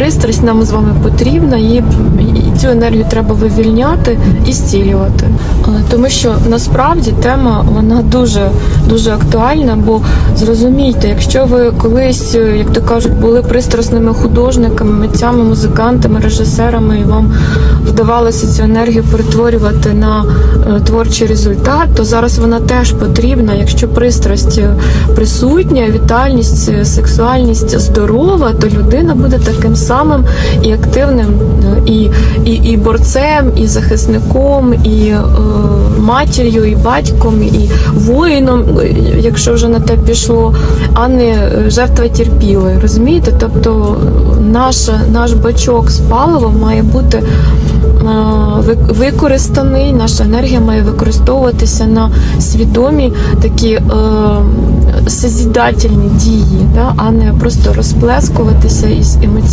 пристрасть нам з вами потрібна, і, цю енергію треба вивільняти і зцілювати. Е, Тому що насправді тема вона дуже дуже актуальна, бо зрозумійте, якщо ви колись, е, як то кажуть, були пристрасними художниками, митцями, музикантами, режисерами, і вам вдавалося цю енергію перетворювати на е, творчий результат, то зараз вона теж потрібна. Якщо пристрасть присутня, вітальність, сексуальність здорова, то людина буде таким самим і активним, е, і, і, і борцем, і захисником, і е, матір'ю, і батьком, і воїном, якщо вже на те пішло, а не е, жертва терпілої. Розумієте? Тобто наша, наш бачок з паливом має бути е, використаний, наша енергія має використовуватися на свідомі такі е, созідательні дії, да, а не просто розплескуватися із емоційним